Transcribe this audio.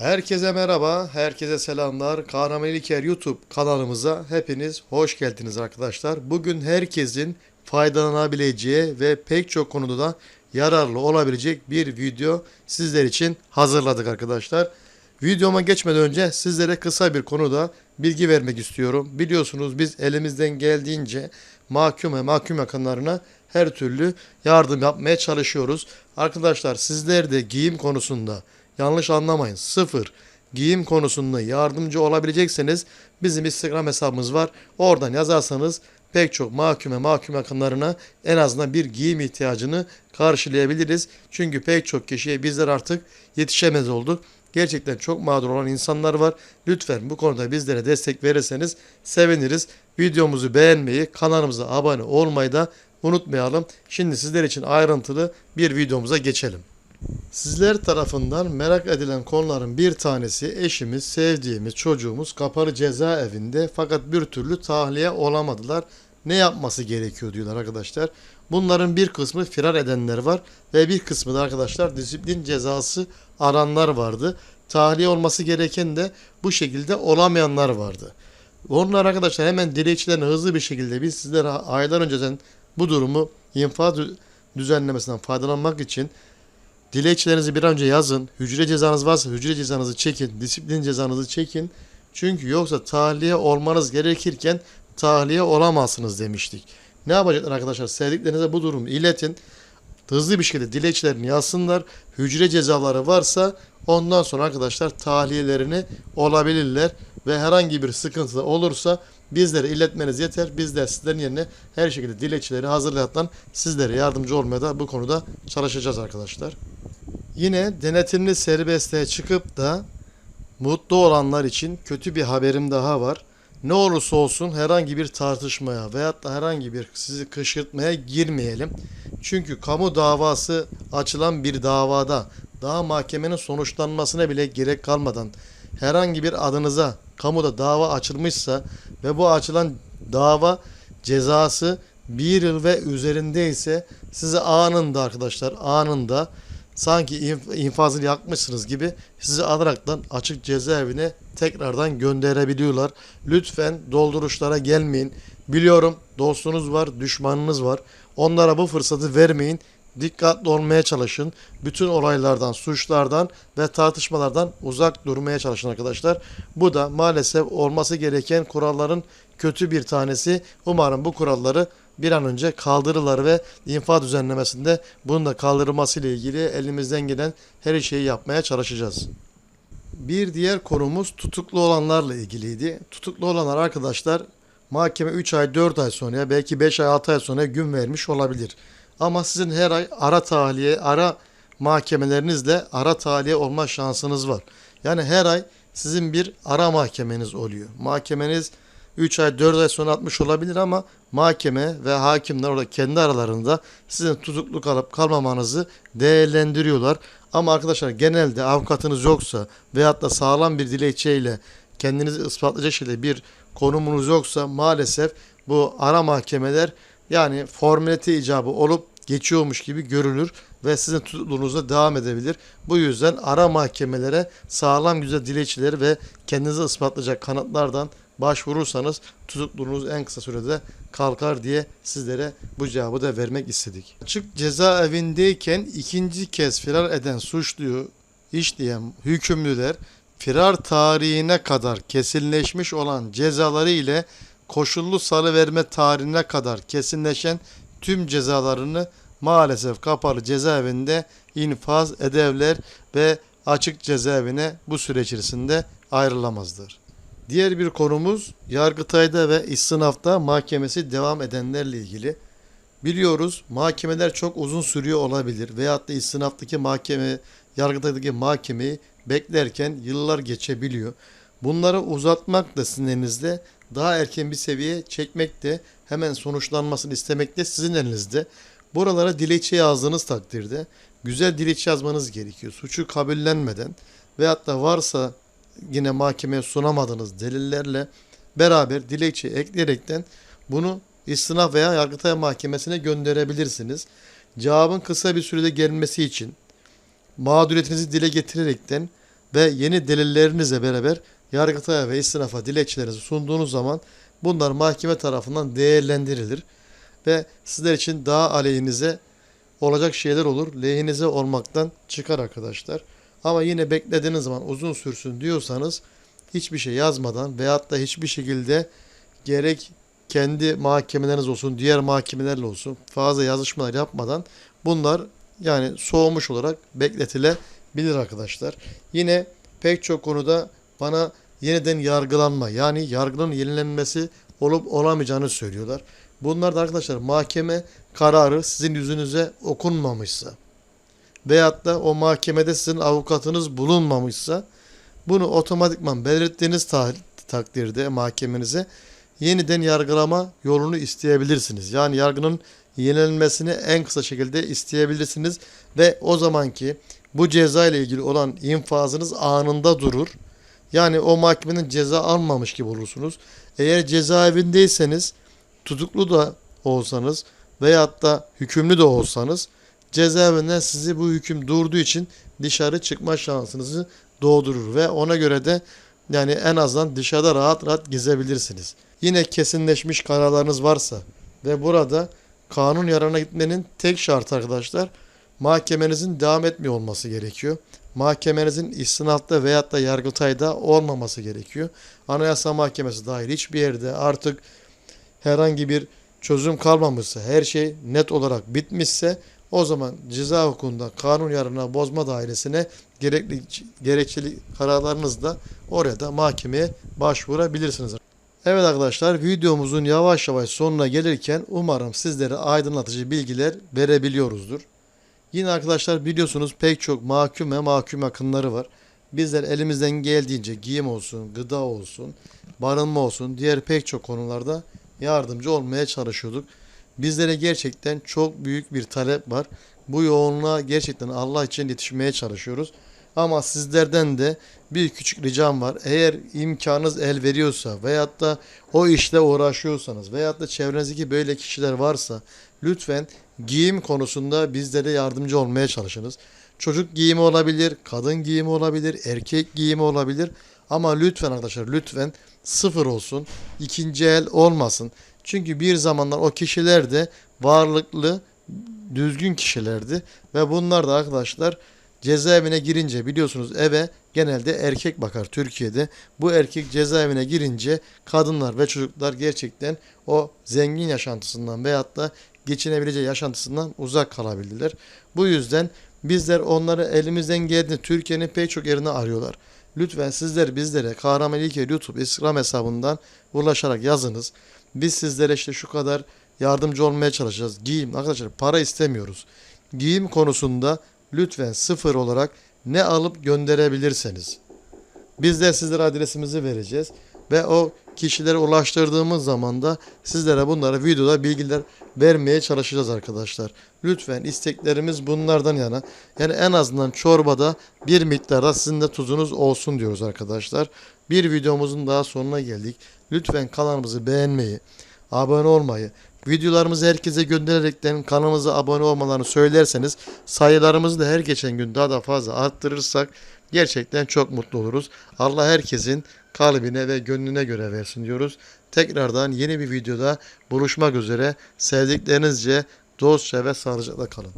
Herkese merhaba, herkese selamlar. Kahraman İlker YouTube kanalımıza hepiniz hoş geldiniz arkadaşlar. Bugün herkesin faydalanabileceği ve pek çok konuda da yararlı olabilecek bir video sizler için hazırladık arkadaşlar. Videoma geçmeden önce sizlere kısa bir konuda bilgi vermek istiyorum. Biliyorsunuz biz elimizden geldiğince mahkum ve mahkum yakınlarına her türlü yardım yapmaya çalışıyoruz. Arkadaşlar sizler de giyim konusunda yanlış anlamayın sıfır giyim konusunda yardımcı olabilecekseniz bizim Instagram hesabımız var. Oradan yazarsanız pek çok mahkum ve mahkum yakınlarına en azından bir giyim ihtiyacını karşılayabiliriz. Çünkü pek çok kişiye bizler artık yetişemez olduk. Gerçekten çok mağdur olan insanlar var. Lütfen bu konuda bizlere destek verirseniz seviniriz. Videomuzu beğenmeyi, kanalımıza abone olmayı da unutmayalım. Şimdi sizler için ayrıntılı bir videomuza geçelim. Sizler tarafından merak edilen konuların bir tanesi eşimiz, sevdiğimiz çocuğumuz kapalı cezaevinde fakat bir türlü tahliye olamadılar. Ne yapması gerekiyor diyorlar arkadaşlar. Bunların bir kısmı firar edenler var ve bir kısmı da arkadaşlar disiplin cezası aranlar vardı. Tahliye olması gereken de bu şekilde olamayanlar vardı. Onlar arkadaşlar hemen dilekçelerini hızlı bir şekilde biz sizlere aylar önceden bu durumu infaz dü- düzenlemesinden faydalanmak için Dilekçelerinizi bir an önce yazın. Hücre cezanız varsa hücre cezanızı çekin. Disiplin cezanızı çekin. Çünkü yoksa tahliye olmanız gerekirken tahliye olamazsınız demiştik. Ne yapacaklar arkadaşlar? Sevdiklerinize bu durumu iletin. Hızlı bir şekilde dilekçelerini yazsınlar. Hücre cezaları varsa ondan sonra arkadaşlar tahliyelerini olabilirler. Ve herhangi bir sıkıntı olursa bizlere iletmeniz yeter. Biz de sizlerin yerine her şekilde dilekçeleri hazırlayan sizlere yardımcı olmaya da bu konuda çalışacağız arkadaşlar. Yine denetimli serbestliğe çıkıp da mutlu olanlar için kötü bir haberim daha var. Ne olursa olsun herhangi bir tartışmaya veyahut da herhangi bir sizi kışkırtmaya girmeyelim. Çünkü kamu davası açılan bir davada daha mahkemenin sonuçlanmasına bile gerek kalmadan herhangi bir adınıza kamuda dava açılmışsa ve bu açılan dava cezası bir yıl ve üzerinde ise size anında arkadaşlar anında sanki inf- infazını yakmışsınız gibi sizi alaraktan açık cezaevine tekrardan gönderebiliyorlar. Lütfen dolduruşlara gelmeyin. Biliyorum dostunuz var, düşmanınız var. Onlara bu fırsatı vermeyin. Dikkatli olmaya çalışın. Bütün olaylardan, suçlardan ve tartışmalardan uzak durmaya çalışın arkadaşlar. Bu da maalesef olması gereken kuralların kötü bir tanesi. Umarım bu kuralları bir an önce kaldırırlar ve infaz düzenlemesinde bunun da kaldırılması ile ilgili elimizden gelen her şeyi yapmaya çalışacağız. Bir diğer konumuz tutuklu olanlarla ilgiliydi. Tutuklu olanlar arkadaşlar mahkeme 3 ay 4 ay sonra belki 5 ay 6 ay sonra gün vermiş olabilir. Ama sizin her ay ara tahliye, ara mahkemelerinizle ara tahliye olma şansınız var. Yani her ay sizin bir ara mahkemeniz oluyor. Mahkemeniz 3 ay 4 ay sonra atmış olabilir ama mahkeme ve hakimler orada kendi aralarında sizin tutuklu kalıp kalmamanızı değerlendiriyorlar. Ama arkadaşlar genelde avukatınız yoksa veyahut da sağlam bir dilekçeyle kendinizi ispatlayacak şekilde bir konumunuz yoksa maalesef bu ara mahkemeler yani formalite icabı olup geçiyormuş gibi görünür ve sizin tutukluluğunuza devam edebilir. Bu yüzden ara mahkemelere sağlam güzel dilekçeleri ve kendinizi ispatlayacak kanıtlardan başvurursanız tutukluluğunuz en kısa sürede kalkar diye sizlere bu cevabı da vermek istedik. Açık cezaevindeyken ikinci kez firar eden suçluyu işleyen hükümlüler firar tarihine kadar kesinleşmiş olan cezaları ile koşullu salıverme tarihine kadar kesinleşen tüm cezalarını maalesef kapalı cezaevinde infaz ederler ve açık cezaevine bu süre içerisinde ayrılamazlar. Diğer bir konumuz Yargıtay'da ve İstinaf'ta mahkemesi devam edenlerle ilgili. Biliyoruz mahkemeler çok uzun sürüyor olabilir veyahut da İstinaf'taki mahkeme, Yargıtay'daki mahkemeyi beklerken yıllar geçebiliyor. Bunları uzatmak da sizin elinizde, daha erken bir seviyeye çekmek de hemen sonuçlanmasını istemek de sizin elinizde. Buralara dilekçe yazdığınız takdirde güzel dilekçe yazmanız gerekiyor. Suçu kabullenmeden veyahut da varsa yine mahkemeye sunamadığınız delillerle beraber dilekçe ekleyerekten bunu istinaf veya Yargıtay Mahkemesi'ne gönderebilirsiniz. cevabın kısa bir sürede gelmesi için mağduriyetinizi dile getirerekten ve yeni delillerinizle beraber Yargıtay'a ve istinafa dilekçelerinizi sunduğunuz zaman bunlar mahkeme tarafından değerlendirilir ve sizler için daha aleyhinize olacak şeyler olur. Lehinize olmaktan çıkar arkadaşlar. Ama yine beklediğiniz zaman uzun sürsün diyorsanız hiçbir şey yazmadan veyahut da hiçbir şekilde gerek kendi mahkemeleriniz olsun, diğer mahkemelerle olsun fazla yazışmalar yapmadan bunlar yani soğumuş olarak bekletilebilir arkadaşlar. Yine pek çok konuda bana yeniden yargılanma yani yargının yenilenmesi olup olamayacağını söylüyorlar. Bunlar da arkadaşlar mahkeme kararı sizin yüzünüze okunmamışsa veyahut da o mahkemede sizin avukatınız bulunmamışsa bunu otomatikman belirttiğiniz ta- takdirde mahkemenize yeniden yargılama yolunu isteyebilirsiniz. Yani yargının yenilenmesini en kısa şekilde isteyebilirsiniz ve o zamanki bu ceza ile ilgili olan infazınız anında durur. Yani o mahkemenin ceza almamış gibi olursunuz. Eğer cezaevindeyseniz tutuklu da olsanız veyahut da hükümlü de olsanız cezaevinden sizi bu hüküm durduğu için dışarı çıkma şansınızı doğdurur ve ona göre de yani en azından dışarıda rahat rahat gezebilirsiniz. Yine kesinleşmiş kararlarınız varsa ve burada kanun yararına gitmenin tek şartı arkadaşlar mahkemenizin devam etmiyor olması gerekiyor. Mahkemenizin istinatta veyahut da yargıtayda olmaması gerekiyor. Anayasa Mahkemesi dahil hiçbir yerde artık herhangi bir çözüm kalmamışsa, her şey net olarak bitmişse o zaman ceza hukukunda kanun yararına bozma dairesine gerekli gerekçeli kararlarınızla oraya da mahkemeye başvurabilirsiniz. Evet arkadaşlar videomuzun yavaş yavaş sonuna gelirken umarım sizlere aydınlatıcı bilgiler verebiliyoruzdur. Yine arkadaşlar biliyorsunuz pek çok mahkum ve mahkum yakınları var. Bizler elimizden geldiğince giyim olsun, gıda olsun, barınma olsun, diğer pek çok konularda yardımcı olmaya çalışıyorduk. Bizlere gerçekten çok büyük bir talep var. Bu yoğunluğa gerçekten Allah için yetişmeye çalışıyoruz. Ama sizlerden de bir küçük ricam var. Eğer imkanınız el veriyorsa veyahut da o işle uğraşıyorsanız veyahut da çevrenizdeki böyle kişiler varsa lütfen giyim konusunda bizlere yardımcı olmaya çalışınız. Çocuk giyimi olabilir, kadın giyimi olabilir, erkek giyimi olabilir. Ama lütfen arkadaşlar lütfen sıfır olsun. ikinci el olmasın. Çünkü bir zamanlar o kişiler de varlıklı, düzgün kişilerdi. Ve bunlar da arkadaşlar cezaevine girince biliyorsunuz eve genelde erkek bakar Türkiye'de. Bu erkek cezaevine girince kadınlar ve çocuklar gerçekten o zengin yaşantısından veyahut da geçinebileceği yaşantısından uzak kalabildiler. Bu yüzden bizler onları elimizden geldiğinde Türkiye'nin pek çok yerini arıyorlar. Lütfen sizler bizlere Kahraman İlker YouTube Instagram hesabından ulaşarak yazınız. Biz sizlere işte şu kadar yardımcı olmaya çalışacağız. Giyim arkadaşlar para istemiyoruz. Giyim konusunda lütfen sıfır olarak ne alıp gönderebilirseniz. Biz de sizlere adresimizi vereceğiz. Ve o kişilere ulaştırdığımız zaman da sizlere bunlara videoda bilgiler vermeye çalışacağız arkadaşlar. Lütfen isteklerimiz bunlardan yana. Yani en azından çorbada bir miktarda sizin de tuzunuz olsun diyoruz arkadaşlar. Bir videomuzun daha sonuna geldik. Lütfen kanalımızı beğenmeyi, abone olmayı, videolarımızı herkese göndererekten kanalımıza abone olmalarını söylerseniz sayılarımızı da her geçen gün daha da fazla arttırırsak gerçekten çok mutlu oluruz. Allah herkesin kalbine ve gönlüne göre versin diyoruz. Tekrardan yeni bir videoda buluşmak üzere. Sevdiklerinizce dostça ve sağlıcakla kalın.